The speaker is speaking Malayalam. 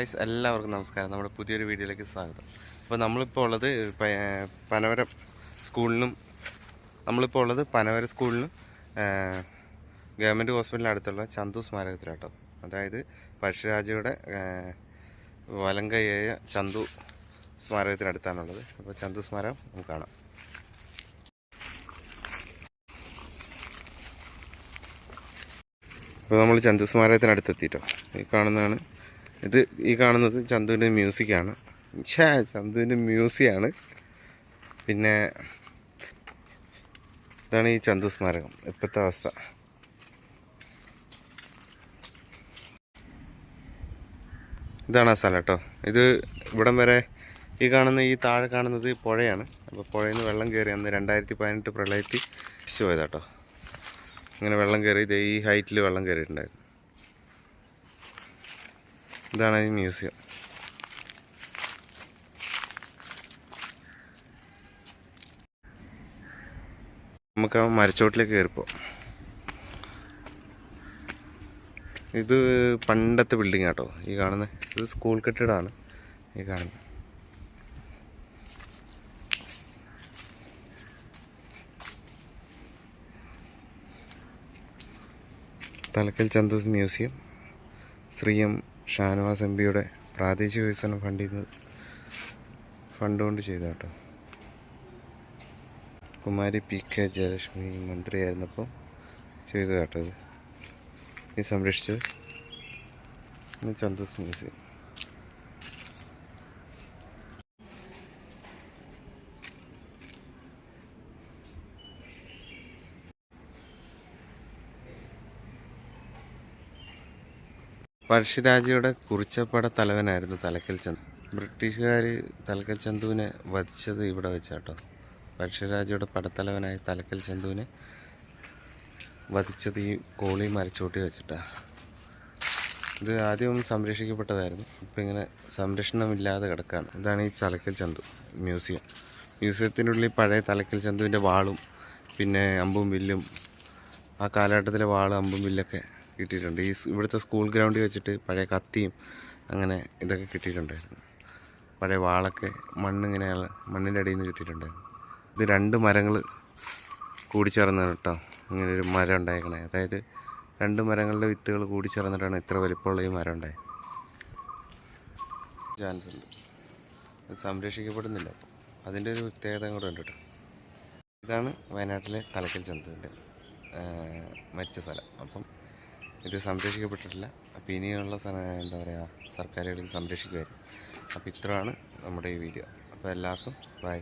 ഗൈസ് എല്ലാവർക്കും നമസ്കാരം. നമ്മുടെ പുതിയൊരു വീഡിയോയിലേക്ക് സ്വാഗതം. അപ്പോൾ നമ്മളിപ്പോൾ ഉള്ളത് പനവര സ്കൂളിനും നമ്മളിപ്പോൾ ഉള്ളത് പനവര സ്കൂളിനും ഗവൺമെന്റ് ഹോസ്പിറ്റലിന് അടുത്തുള്ള ചന്തു സ്മാരകത്തിലാട്ടോ. അതായത് പഴശ്ശിരാജയുടെ വലങ്കയായ കൈയായ ചന്തു സ്മാരകത്തിനടുത്താണുള്ളത് അപ്പോൾ ചന്തു സ്മാരകം നമുക്ക് കാണാം. അപ്പോൾ നമ്മൾ ചന്തു സ്മാരകത്തിനടുത്തെത്തിയിട്ടോ ഈ കാണുന്നതാണ് ഇത് ഈ കാണുന്നത് ചന്തുവിന്റെ മ്യൂസിക്കാണ്. ഷേ ചന്തുവിന്റെ മ്യൂസിയാണ്. പിന്നെ ഇതാണ് ഈ ചന്തു സ്മാരകം ഇപ്പോഴത്തെ അവസ്ഥ. ഇതാണ് ആ സ്ഥലം കേട്ടോ. ഇത് ഇവിടം വരെ ഈ കാണുന്ന ഈ താഴെ കാണുന്നത് പുഴയാണ്. അപ്പോൾ പുഴയിൽ നിന്ന് വെള്ളം കയറി അന്ന് രണ്ടായിരത്തി പതിനെട്ട് പ്രളയത്തിൽ പോയതാട്ടോ ഇങ്ങനെ വെള്ളം കയറി ഇത് ഈ ഹൈറ്റിൽ വെള്ളം കയറിയിട്ടുണ്ടായിരുന്നു. ഇതാണ് ഈ മ്യൂസിയം. നമുക്ക് ആ മരച്ചോട്ടിലേക്ക് കയറിപ്പോ. ഇത് പണ്ടത്തെ ബിൽഡിംഗ് ആട്ടോ ഈ കാണുന്നത് ഇത് സ്കൂൾ കെട്ടിടമാണ് ഈ കാണുന്നത് തലക്കൽ ചന്തോസ് museum Shri M Shanavas M പിയുടെ പ്രാദേശിക വികസന ഫണ്ടിൽ നിന്ന് ഫണ്ട് കൊണ്ട് ചെയ്ത കേട്ടോ കുമാരി പി കെ ജയലക്ഷ്മി മന്ത്രിയായിരുന്നപ്പോൾ ചെയ്തു കേട്ടോ ഇത് ഈ സംരക്ഷിച്ചത് ചന്തോസ് മ്യൂസിയം. പഴശ്ശിരാജയുടെ കുറിച്ചപ്പട തലവനായിരുന്നു തലക്കൽ ചന്തു. ബ്രിട്ടീഷുകാർ തലക്കൽ ചന്തുവിനെ വധിച്ചത് ഇവിടെ വെച്ചാട്ടോ. പഴശ്ശിരാജയുടെ പടത്തലവനായ തലക്കൽ ചന്തുവിനെ വധിച്ചത് ഈ കോളി മരച്ചോട്ടി വെച്ചിട്ടാണ് ഇത് ആദ്യം സംരക്ഷിക്കപ്പെട്ടതായിരുന്നു. ഇപ്പം ഇങ്ങനെ സംരക്ഷണമില്ലാതെ കിടക്കുകയാണ് ഇതാണ് ഈ തലക്കൽ ചന്തു മ്യൂസിയം. മ്യൂസിയത്തിനുള്ളിൽ പഴയ തലക്കൽ ചന്തുവിന്റെ വാളും പിന്നെ അമ്പും വില്ലും ആ കാലഘട്ടത്തിലെ വാളും അമ്പും വില്ലൊക്കെ കിട്ടിയിട്ടുണ്ട്. ഈ ഇവിടുത്തെ സ്കൂൾ ഗ്രൗണ്ടിൽ വെച്ചിട്ട് പഴയ കത്തിയും അങ്ങനെ ഇതൊക്കെ കിട്ടിയിട്ടുണ്ടായിരുന്നു. പഴയ വാളൊക്കെ മണ്ണിങ്ങനെ മണ്ണിന്റെ അടിയിൽ നിന്ന് കിട്ടിയിട്ടുണ്ടായിരുന്നു. ഇത് രണ്ട് മരങ്ങൾ കൂടിച്ചേർന്നാണ് കേട്ടോ ഇങ്ങനെ ഒരു മരം ഉണ്ടായേക്കണേ. അതായത് രണ്ട് മരങ്ങളുടെ വിത്തുകൾ കൂടിച്ചേർന്നിട്ടാണ് ഇത്ര വലിപ്പമുള്ള ഈ മരം ഉണ്ടായത് ചാൻസ് ഉണ്ട്. അത് സംരക്ഷിക്കപ്പെടുന്നില്ല. അതിന്റെ ഒരു പ്രത്യേകത കൂടെ ഉണ്ട് കേട്ടോ ഇതാണ് വയനാട്ടിലെ തലക്കൽ ചന്തത്തിന്റെ മരിച്ച സ്ഥലം. അപ്പം ഇത് സംരക്ഷിക്കപ്പെട്ടിട്ടില്ല. അപ്പോൾ ഇനിയുള്ള എന്താ പറയുക സർക്കാരുകൾ സംരക്ഷിക്കുമായിരുന്നു അപ്പോൾ ഇത്രയാണ് നമ്മുടെ ഈ വീഡിയോ. അപ്പോൾ എല്ലാവർക്കും ബൈ.